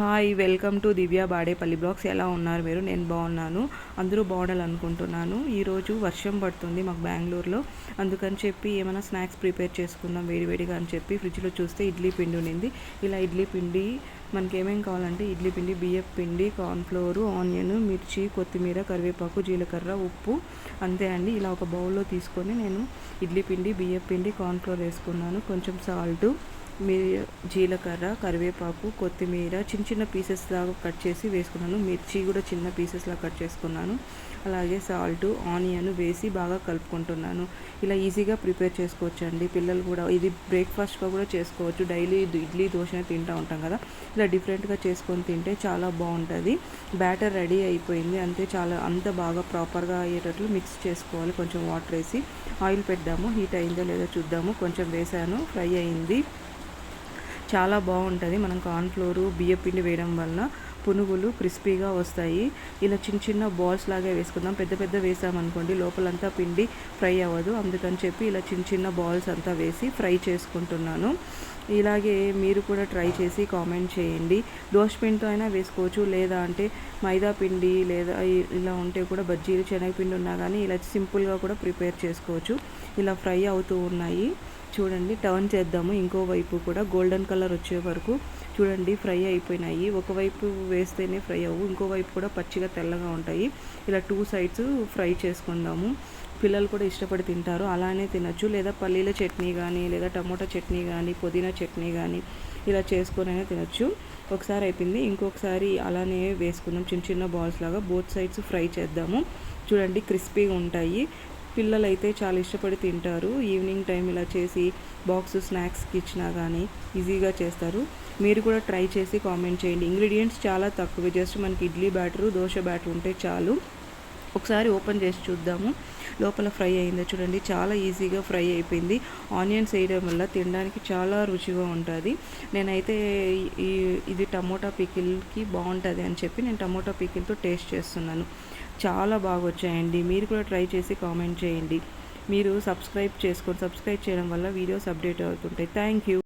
Hi welcome to Divya Badepalli blogs. ఎలా ఉన్నారు మీరు? నేను బాగున్నాను. అందరూ బాగుండాలనుకుంటున్నాను. ఈరోజు వర్షం పడుతుంది మాకు బెంగళూరులో. అందుకని చెప్పి ఏమైనా స్నాక్స్ ప్రిపేర్ చేసుకుందాం వేడివేడిగా అని చెప్పి ఫ్రిడ్జ్లో చూస్తే ఇడ్లీ పిండి ఉండింది. ఇలా ఇడ్లీ పిండి మనకి ఏమేమి కావాలంటే ఇడ్లీ పిండి బియ్యం పిండి కార్న్ఫ్లోరు ఆనియన్ మిర్చి కొత్తిమీర కరివేపాకు జీలకర్ర ఉప్పు అంతే అండి. ఇలా ఒక బౌల్లో తీసుకొని నేను ఇడ్లీ పిండి బియ్యం పిండి కార్న్ఫ్లోర్ వేసుకున్నాను. కొంచెం సాల్టు మీ జీలకర్ర కరివేపాకు కొత్తిమీర చిన్న చిన్న పీసెస్ లాగా కట్ చేసి వేసుకున్నాను. మిర్చి కూడా చిన్న పీసెస్ లాగా కట్ చేసుకున్నాను. అలాగే సాల్ట్ ఆనియన్ వేసి బాగా కలుపుకుంటున్నాను. ఇలా ఈజీగా ప్రిపేర్ చేసుకోవచ్చు అండి పిల్లలు కూడా ఇది బ్రేక్ఫాస్ట్గా కూడా చేసుకోవచ్చు. డైలీ ఇడ్లీ దోశ తింటూ ఉంటాం కదా. ఇలా డిఫరెంట్గా చేసుకొని తింటే చాలా బాగుంటుంది. బ్యాటర్ రెడీ అయిపోయింది. అంతే చాలా అంత బాగా ప్రాపర్గా అయ్యేటట్లు మిక్స్ చేసుకోవాలి. కొంచెం వాటర్ వేసి ఆయిల్ పెడదాము హీట్ అయిందో లేదో చూద్దాము. కొంచెం వేసాను. ఫ్రై అయింది. చాలా బాగుంటుంది. మనం కార్న్ఫ్లోరు బియ్యపిండి వేయడం వల్ల పునుగులు క్రిస్పీగా వస్తాయి. ఇలా చిన్న చిన్న బాల్స్ లాగా వేసుకుందాం. పెద్ద పెద్ద వేసామనుకోండి లోపలంతా పిండి ఫ్రై అవ్వదు. అందుకని చెప్పి ఇలా చిన్న చిన్న బాల్స్ అంతా వేసి ఫ్రై చేసుకుంటున్నాను. ఇలాగే మీరు కూడా ట్రై చేసి కామెంట్ చేయండి. దోశ పిండితో అయినా వేసుకోవచ్చు. లేదా అంటే మైదా పిండి లేదా ఇలా ఉంటే కూడా బజ్జీలు శనగపిండి ఉన్నా కానీ ఇలా సింపుల్గా కూడా ప్రిపేర్ చేసుకోవచ్చు. ఇలా ఫ్రై అవుతూ ఉన్నాయి. చూడండి టర్న్ చేద్దాము. ఇంకోవైపు కూడా గోల్డెన్ కలర్ వచ్చే వరకు చూడండి ఫ్రై అయిపోయినాయి. ఒకవైపు వేస్తేనే ఫ్రై అవ్వు ఇంకోవైపు కూడా పచ్చిగా తెల్లగా ఉంటాయి. ఇలా టూ సైడ్స్ ఫ్రై చేసుకుందాము. పిల్లలు కూడా ఇష్టపడి తింటారు అలానే తినచ్చు. లేదా పల్లీల చట్నీ కానీ లేదా టమోటా చట్నీ కానీ పుదీనా చట్నీ కానీ ఇలా చేసుకునైనా తినచ్చు. ఒకసారి అయిపోయింది. ఇంకొకసారి అలానే వేసుకుందాం. చిన్న చిన్న బాల్స్ లాగా బోత్ సైడ్స్ ఫ్రై చేద్దాము. చూడండి క్రిస్పీగా ఉంటాయి. పిల్లలు అయితే చాలా ఇష్టపడి తింటారు. ఈవినింగ్ టైం ఇలా చేసి బాక్స్ స్నాక్స్కి ఇచ్చినా కానీ ఈజీగా చేస్తారు. మీరు కూడా ట్రై చేసి కామెంట్ చేయండి. ఇంగ్రీడియంట్స్ చాలా తక్కువ. జస్ట్ మనకి ఇడ్లీ బ్యాటరు దోశ బ్యాటర్ ఉంటే చాలు. ఒకసారి ఓపెన్ చేసి చూద్దాము. లోపల ఫ్రై అయిందో చూడండి. చాలా ఈజీగా ఫ్రై అయిపోయింది. ఆనియన్స్ వేయడం వల్ల తినడానికి చాలా రుచిగా ఉంటుంది. నేనైతే ఈ ఇది టమోటా పికిల్కి బాగుంటుంది అని చెప్పి నేను టమోటా పికిల్తో టేస్ట్ చేస్తున్నాను. చాలా బాగా వచ్చాయండి. మీరు కూడా ట్రై చేసి కామెంట్ చేయండి. మీరు సబ్స్క్రైబ్ చేసుకొని సబ్స్క్రైబ్ చేయడం వల్ల వీడియోస్ అప్డేట్ అవుతుంటాయి. Thank you.